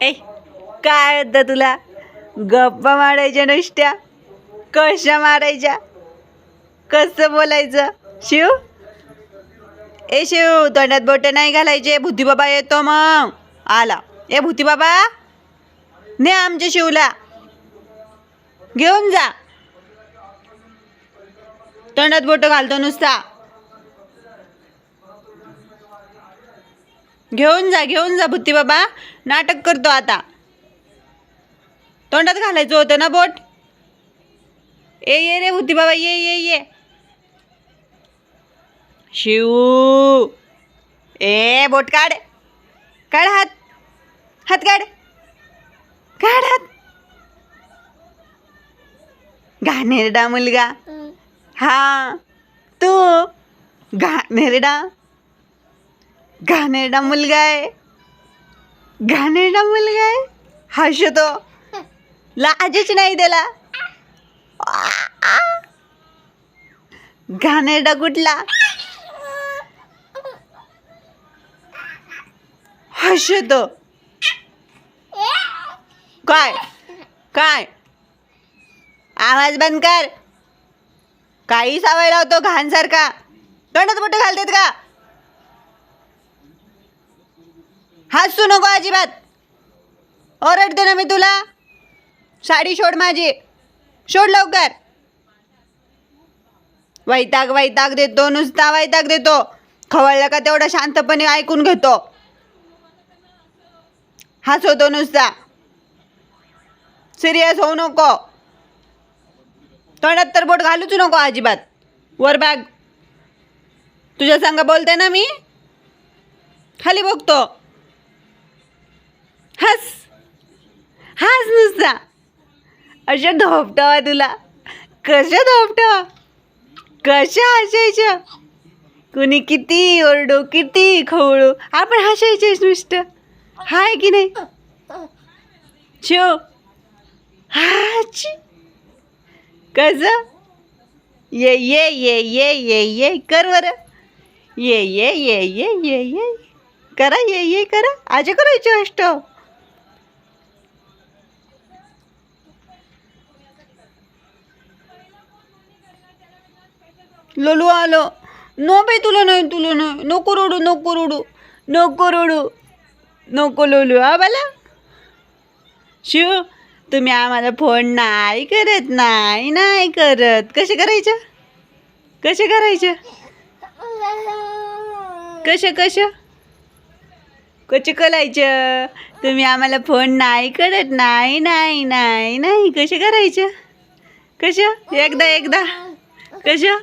ए काय होतं तुला? गप्पा मारायच्या नुसत्या? कशा मारायच्या? कसं बोलायचं? शिव? ए शिव तोंडात बोट नाही घालायचे. भूती बाबा येतो मग. आला. ए भूती बाबा ने आमच्या शिवला. घेऊन जा. तोंडात बोट घालतो नुसता. घेऊन जा घेऊन जा भूती बाबा. नाटक करतो आता. तोंडात घालायचं होतं ना बोट? ए ये रे भूती बाबा ये ये ये. शिव. ए बोट काढ. काढ हात. हात काढ. काढ हात. घाणेरडा मुलगा. हा. तू घाणेरडा घाणेरडा मुलगा आहे. घाणेरडा मुलगा आहे. हसतो लाजच नाही त्याला घाणेरडा कुठला हसतो काय? काय? आवाज बंद कर. काही सावय लावतो घाणसारखा तोंडात मोठं घालतेत का? हसू नको अजिबात. ओरडते ना मी तुला. साडी सोड माझी. सोड लवकर. वैताग वैताग देतो नुसता वैताग देतो. खवळलं का तेवढा शांतपणे ऐकून घेतो. हसवतो नुसता. सिरियस होऊ नको. तोंडात तर बोट घालूच नको अजिबात. वर बॅग. तुझ्या संग बोलते ना मी? खाली बघतो. हस हस नुसता अशा धोपटावा तुला कशा धोपटावा कशा हसायच्या कुणी किती ओरडू किती खवळू आपण हसायचेच नुसतं हाय की नाही शिव हाची कसं ये ये ये ये ये ये कर बरं ये ये ये ये ये ये करा ये ये करा आज करायची अष्ट लोलू आलो. नो बाई तुला नाही तुला नाही. नको रोडू नको रोडू. नको रोडू. नको लोलू हा बाला? शिव तुम्ही आम्हाला फोन नाही करत नाही नाही करत. कसे करायचं? कसे करायचं? कशा कशा कसे करायचं? तुम्ही आम्हाला फोन नाही करत नाही नाही नाही नाही. कसे करायचं? कशा एकदा एकदा. कशा